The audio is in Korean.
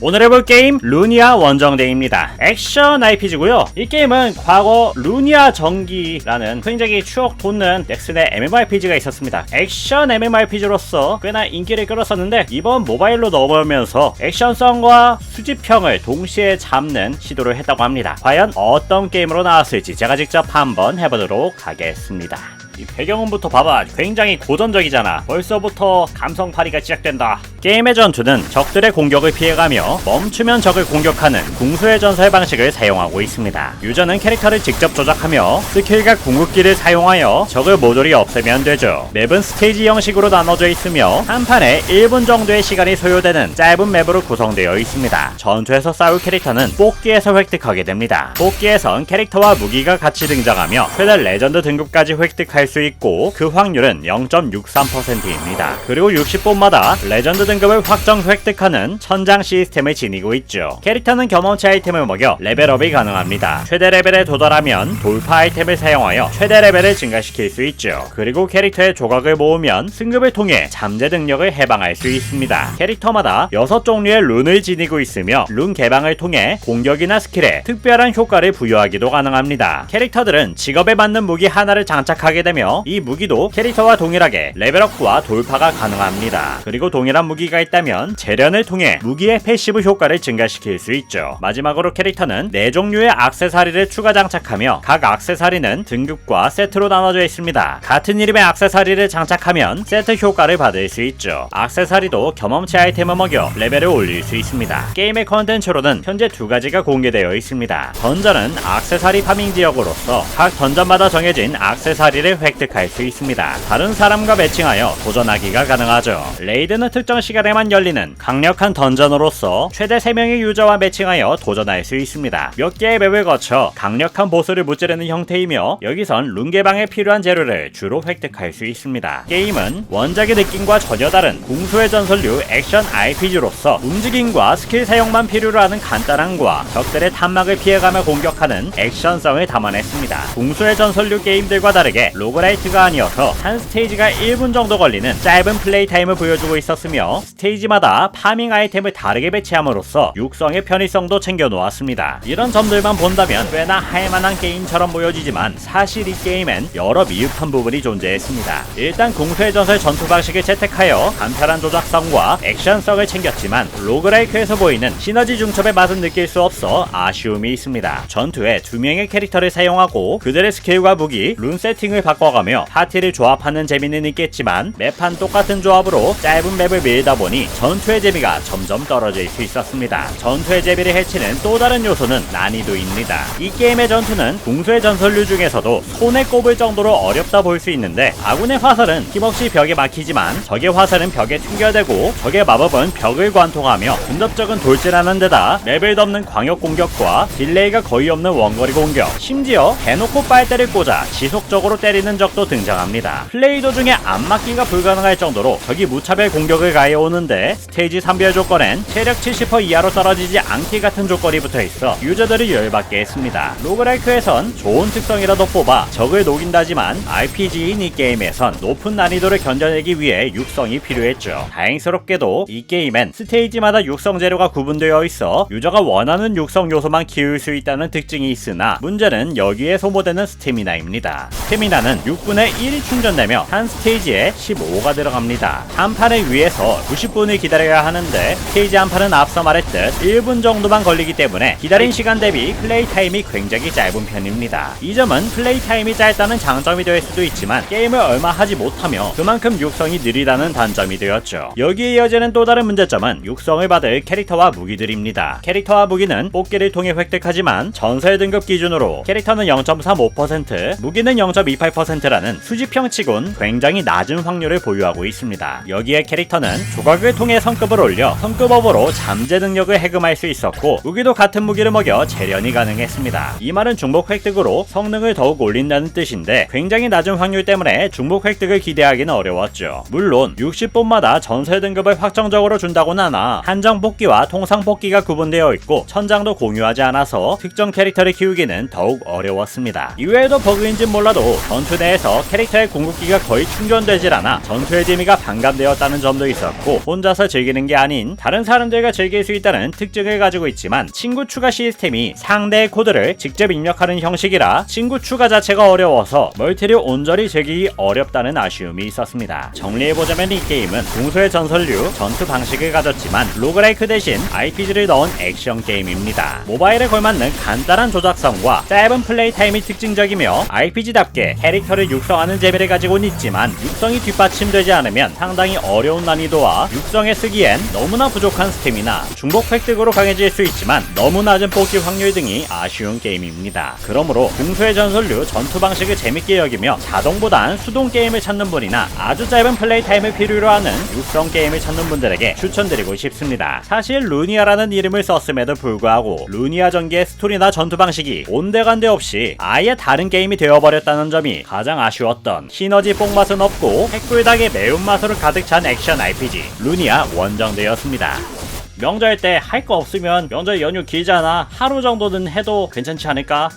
오늘 해볼 게임 루니아 원정대입니다. 액션 RPG고요. 이 게임은 과거 루니아 전기라는 굉장히 추억 돋는 넥슨의 MMORPG가 있었습니다. 액션 MMORPG로서 꽤나 인기를 끌었었는데 이번 모바일로 넘어오면서 액션성과 수집형을 동시에 잡는 시도를 했다고 합니다. 과연 어떤 게임으로 나왔을지 제가 직접 한번 해보도록 하겠습니다. 이 배경음부터 봐봐. 굉장히 고전적이잖아. 벌써부터 감성파리가 시작된다. 게임의 전투는 적들의 공격을 피해가며 멈추면 적을 공격하는 궁수의 전설 방식을 사용하고 있습니다. 유저는 캐릭터를 직접 조작하며 스킬과 궁극기를 사용하여 적을 모조리 없애면 되죠. 맵은 스테이지 형식으로 나눠져 있으며 한 판에 1분 정도의 시간이 소요되는 짧은 맵으로 구성되어 있습니다. 전투에서 싸울 캐릭터는 뽑기에서 획득하게 됩니다. 뽑기에선 캐릭터와 무기가 같이 등장하며 최대 레전드 등급까지 획득할 수 있고 그 확률은 0.63%입니다. 그리고 60분마다 레전드 등급을 확정 획득하는 천장 시스템을 지니고 있죠. 캐릭터는 경험치 아이템을 먹여 레벨업이 가능합니다. 최대 레벨에 도달하면 돌파 아이템을 사용하여 최대 레벨을 증가시킬 수 있죠. 그리고 캐릭터의 조각을 모으면 승급을 통해 잠재 능력을 해방할 수 있습니다. 캐릭터마다 6종류의 룬을 지니고 있으며 룬 개방을 통해 공격이나 스킬에 특별한 효과를 부여하기도 가능합니다. 캐릭터들은 직업에 맞는 무기 하나를 장착하게 되며 이 무기도 캐릭터와 동일하게 레벨업과 돌파가 가능합니다. 그리고 동일한 무기가 있다면 재련을 통해 무기의 패시브 효과를 증가시킬 수 있죠. 마지막으로 캐릭터는 4종류의 악세사리를 추가 장착하며 각 악세사리는 등급과 세트로 나눠져 있습니다. 같은 이름의 악세사리를 장착하면 세트 효과를 받을 수 있죠. 악세사리도 경험치 아이템을 먹여 레벨을 올릴 수 있습니다. 게임의 컨텐츠로는 현재 두 가지가 공개되어 있습니다. 던전은 악세사리 파밍 지역으로서 각 던전마다 정해진 악세사리를 획득할 수 있습니다. 다른 사람과 매칭하여 도전하기가 가능하죠. 레이드는 특정 시간에만 열리는 강력한 던전으로서 최대 3명의 유저와 매칭하여 도전할 수 있습니다. 몇 개의 맵을 거쳐 강력한 보스를 무찌르는 형태이며 여기선 룬 개방에 필요한 재료를 주로 획득할 수 있습니다. 게임은 원작의 느낌과 전혀 다른 궁수의 전설류 액션 RPG로서 움직임과 스킬 사용만 필요로 하는 간단함과 적들의 탄막을 피해가며 공격하는 액션성을 담아냈습니다. 궁수의 전설류 게임들과 다르게 로그 라이트가 아니어서 한 스테이지가 1분 정도 걸리는 짧은 플레이 타임을 보여주고 있었으며 스테이지마다 파밍 아이템을 다르게 배치함으로써 육성의 편의성도 챙겨 놓았습니다. 이런 점들만 본다면 꽤나 할만한 게임처럼 보여지지만 사실 이 게임엔 여러 미흡한 부분이 존재했습니다. 일단 궁수의 전설 전투 방식을 채택하여 간편한 조작성과 액션성을 챙겼지만 로그라이크에서 보이는 시너지 중첩의 맛은 느낄 수 없어 아쉬움이 있습니다. 전투에 두 명의 캐릭터를 사용하고 그들의 스킬과 무기, 룬 세팅을 바꿔 가며 파티를 조합하는 재미는 있겠지만 매판 똑같은 조합으로 짧은 맵을 밀다 보니 전투의 재미가 점점 떨어질 수 있었습니다. 전투의 재미를 해치는 또 다른 요소는 난이도입니다. 이 게임의 전투는 궁수의 전설류 중에서도 손에 꼽을 정도로 어렵다 볼 수 있는데 아군의 화살은 힘없이 벽에 막히지만 적의 화살은 벽에 튕겨대고 적의 마법은 벽을 관통하며 근접적은 돌진하는 데다 맵을 덮는 광역 공격과 딜레이가 거의 없는 원거리 공격 심지어 대놓고 빨대를 꽂아 지속적으로 때리는 적도 등장합니다. 플레이 도중에 안맞기가 불가능할 정도로 적이 무차별 공격을 가해오는데 스테이지 3별 조건엔 체력 70% 이하로 떨어지지 않기 같은 조건이 붙어있어 유저들이 열받게 했습니다. 로그라이크에선 좋은 특성이라도 뽑아 적을 녹인다지만 RPG인 이 게임에선 높은 난이도를 견뎌내기 위해 육성이 필요했죠. 다행스럽게도 이 게임엔 스테이지마다 육성 재료가 구분되어 있어 유저가 원하는 육성 요소만 키울 수 있다는 특징이 있으나 문제는 여기에 소모되는 스태미나입니다. 스태미나는 6분의 1이 충전되며 한 스테이지에 15가 들어갑니다. 한 판을 위해서 90분을 기다려야 하는데 스테이지 한 판은 앞서 말했듯 1분 정도만 걸리기 때문에 기다린 시간 대비 플레이 타임이 굉장히 짧은 편입니다. 이 점은 플레이 타임이 짧다는 장점이 될 수도 있지만 게임을 얼마 하지 못하며 그만큼 육성이 느리다는 단점이 되었죠. 여기에 이어지는 또 다른 문제점은 육성을 받을 캐릭터와 무기들입니다. 캐릭터와 무기는 뽑기를 통해 획득하지만 전설 등급 기준으로 캐릭터는 0.35%, 무기는 0.28% 라는 수집형 치곤 굉장히 낮은 확률을 보유하고 있습니다. 여기에 캐릭터는 조각을 통해 성급을 올려 성급업으로 잠재 능력을 해금할 수 있었고 무기도 같은 무기를 먹여 재련이 가능했습니다. 이 말은 중복 획득으로 성능을 더욱 올린다는 뜻인데 굉장히 낮은 확률 때문에 중복 획득을 기대하기는 어려웠죠. 물론 60분마다 전설 등급을 확정적으로 준다고는 하나 한정 뽑기와 통상 뽑기가 구분되어 있고 천장도 공유하지 않아서 특정 캐릭터를 키우기는 더욱 어려웠습니다. 이외에도 버그인진 몰라도 전투에 전투 내에서 캐릭터의 궁극기가 거의 충전되질 않아 전투의 재미가 반감되었다는 점도 있었고 혼자서 즐기는 게 아닌 다른 사람들과 즐길 수 있다는 특징을 가지고 있지만 친구 추가 시스템이 상대의 코드를 직접 입력하는 형식이라 친구 추가 자체가 어려워서 멀티를 온전히 즐기기 어렵다는 아쉬움이 있었습니다. 정리해보자면 이 게임은 공소의 전설류 전투 방식을 가졌지만 로그라이크 대신 RPG를 넣은 액션 게임입니다. 모바일에 걸맞는 간단한 조작성과 짧은 플레이 타임이 특징적이며 RPG답게 캐릭 터를 육성하는 재미를 가지고는 있지만 육성이 뒷받침되지 않으면 상당히 어려운 난이도와 육성에 쓰기엔 너무나 부족한 스태미나 중복 획득으로 강해질 수 있지만 너무 낮은 뽑기 확률 등이 아쉬운 게임입니다. 그러므로 공수의 전설류 전투 방식을 재밌게 여기며 자동보단 수동 게임을 찾는 분이나 아주 짧은 플레이 타임을 필요로 하는 육성 게임을 찾는 분들에게 추천드리고 싶습니다. 사실 루니아라는 이름을 썼음에도 불구하고 루니아 전기의 스토리나 전투 방식이 온데간데 없이 아예 다른 게임이 되어버렸다는 점이 가장 아쉬웠던 시너지 뽕맛은 없고 핵불닭의 매운맛으로 가득 찬 액션 RPG 루니아 원정대였습니다. 명절 때 할 거 없으면 명절 연휴 길잖아 하루 정도는 해도 괜찮지 않을까?